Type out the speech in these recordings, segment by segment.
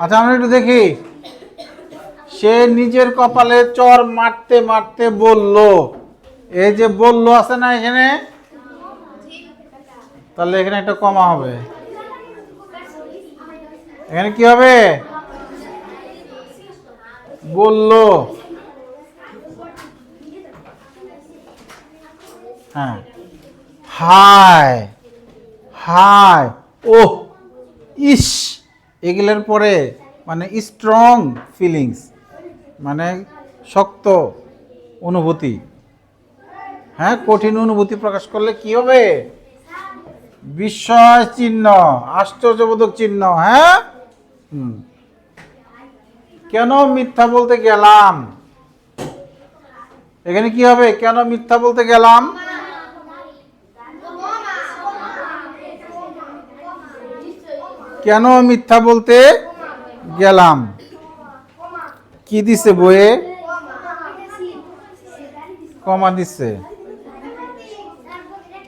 আচ্ছা আমরা একটু দেখি। সে নিজের কপালে চর মারতে মারতে বলল। এই যে বলল আছে না এখানে? তাহলে এখানে একটা কমা হবে। এখানে কি হবে? বলল। হ্যাঁ। হায় হায়, ওহ, ইস। এগুলোর পরে মানে স্ট্রং ফিলিংস মানে শক্ত অনুভূতি। হ্যাঁ কঠিন অনুভূতি প্রকাশ করলে কি হবে? বিস্ময় চিহ্ন, আশ্চর্যবোধক চিহ্ন হ্যাঁ? হুম। কেন মিথ্যা বলতে গেলাম? এখানে কি হবে? কেন মিথ্যা বলতে গেলাম? কেন মিথ্যা বলতে গেলাম? কি দিছে বইয়ে? কমা দিচ্ছে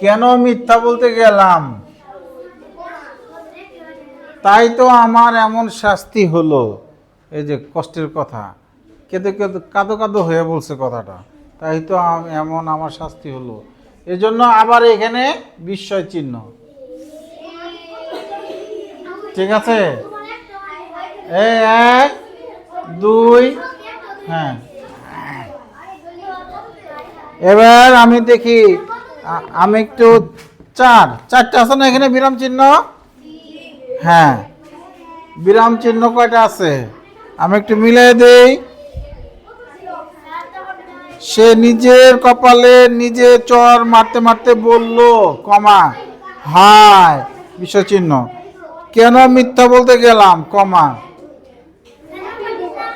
কেন মিথ্যা বলতে গেলাম? তাই তো আমার এমন শাস্তি হলো। এই যে কষ্টের কথা। কেঁদে কেঁদে, কাঁদো কাঁদো হয়ে বলছে কথাটা। তাই তো এমন আমার শাস্তি হলো। এজন্য আবার এখানে বিস্ময় চিহ্ন। ঠিক আছে? এই এক, দুই হ্যাঁ। এবার আমি দেখি আমি একটু চার। চারটা আছে না এখানে বিরাম চিহ্ন? হ্যাঁ। বিরাম চিহ্ন কয়টা আছে? আমি একটু মিলিয়ে দেই। সে নিজের কপালে নিজে চর মারতে মারতে বলল, কমা, হায় বিষয় চিহ্ন কেন মিথ্যা বলতে গেলাম? কমা।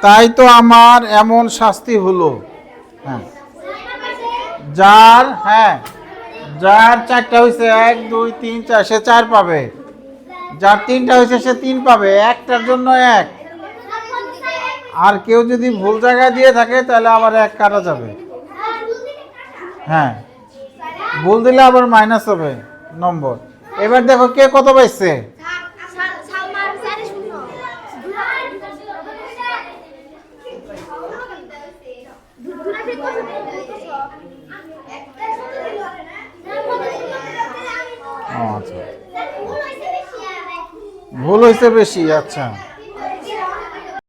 তাই তো আমার এমন শাস্তি হলো। হ্যাঁ। যার হ্যাঁ। যার চারটা হয়েছে এক, দুই, তিন, চার, সে চার পাবে। যার তিনটা হয়েছে সে তিন পাবে। একটার জন্য এক। আর কেউ যদি ভুল জায়গায় দিয়ে থাকে, তাহলে আবার এক কাটা যাবে। হ্যাঁ। ভুল দিলে আবার মাইনাস হবে। নম্বর। এবার দেখো কে কত পাইছে ও, আচ্ছা ভুল হয়েছে বেশি আচ্ছা।